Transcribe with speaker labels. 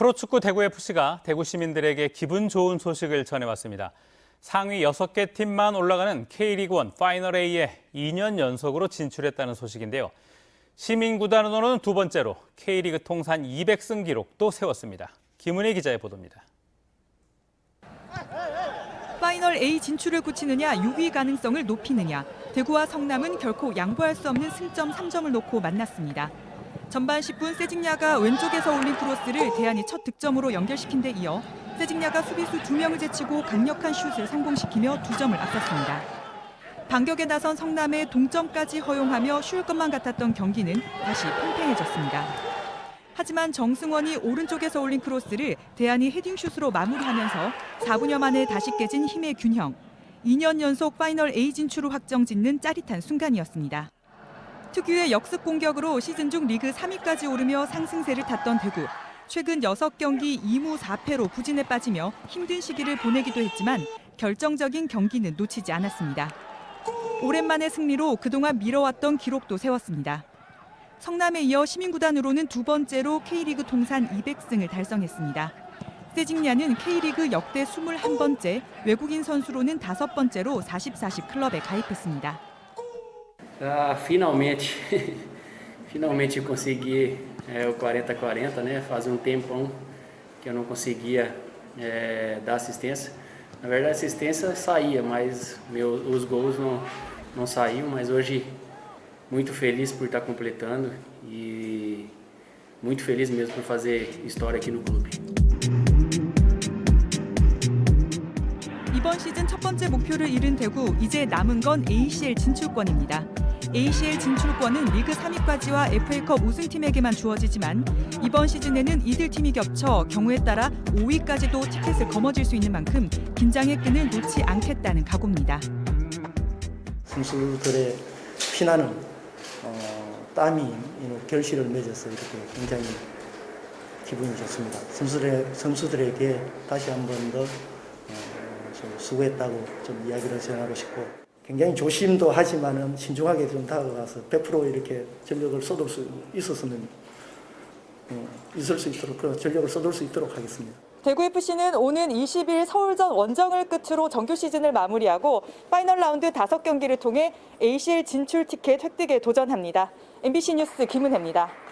Speaker 1: 프로축구 대구FC가 대구 시민들에게 기분 좋은 소식을 전해왔습니다. 상위 6개 팀만 올라가는 K리그 1 파이널 A에 2년 연속으로 진출했다는 소식인데요. 시민 구단으로는 두 번째로 K리그 통산 200승 기록도 세웠습니다. 김은혜 기자의 보도입니다.
Speaker 2: 파이널 A 진출을 굳히느냐 6위 가능성을 높이느냐 대구와 성남은 결코 양보할 수 없는 승점 3점을 놓고 만났습니다. 전반 10분 세징야가 왼쪽에서 올린 크로스를 대안이 첫 득점으로 연결시킨 데 이어 세징야가 수비수 2명을 제치고 강력한 슛을 성공시키며 2점을 앞섰습니다. 반격에 나선 성남의 동점까지 허용하며 쉬울 것만 같았던 경기는 다시 팽팽해졌습니다. 하지만 정승원이 오른쪽에서 올린 크로스를 대안이 헤딩슛으로 마무리하면서 4분여 만에 다시 깨진 힘의 균형. 2년 연속 파이널 A 진출을 확정 짓는 짜릿한 순간이었습니다. 특유의 역습 공격으로 시즌 중 리그 3위까지 오르며 상승세를 탔던 대구. 최근 6경기 2무 4패로 부진에 빠지며 힘든 시기를 보내기도 했지만 결정적인 경기는 놓치지 않았습니다. 오랜만의 승리로 그동안 미뤄왔던 기록도 세웠습니다. 성남에 이어 시민구단으로는 두 번째로 K리그 통산 200승을 달성했습니다. 세징야는 K리그 역대 21번째, 외국인 선수로는 다섯 번째로 40-40 클럽에 가입했습니다.
Speaker 3: Ah, finalmente, finalmente eu consegui é, o 40-40, né? Faz um tempão que eu não conseguia é, dar assistência. Na verdade, a assistência saía, mas meu, os gols não, não saíam. Mas hoje, muito feliz por estar completando e muito feliz mesmo por fazer história aqui no clube.
Speaker 2: 이번 시즌 첫 번째 목표를 이룬 대구, 이제 남은 건 ACL 진출권입니다. ACL 진출권은 리그 3위까지와 FA컵 우승팀에게만 주어지지만 이번 시즌에는 이들 팀이 겹쳐 경우에 따라 5위까지도 티켓을 거머쥘 수 있는 만큼 긴장의 끈을 놓지 않겠다는 각오입니다.
Speaker 4: 선수들의 피나는 어, 땀이 결실을 맺어서 이렇게 굉장히 기분이 좋습니다. 선수들의, 선수들에게 다시 한 번더 어, 좀 수고했다고 좀 이야기를 전하고 싶고 굉장히 조심도 하지만은 신중하게 좀 다가가서 100% 이렇게 전력을 쏟을 수 있었으면 어, 있을 수 있도록 그 전력을 쏟을 수 있도록 하겠습니다.
Speaker 2: 대구FC는 오는 20일 서울전 원정을 끝으로 정규 시즌을 마무리하고 파이널 라운드 5경기를 통해 ACL 진출 티켓 획득에 도전합니다. MBC 뉴스 김은혜입니다.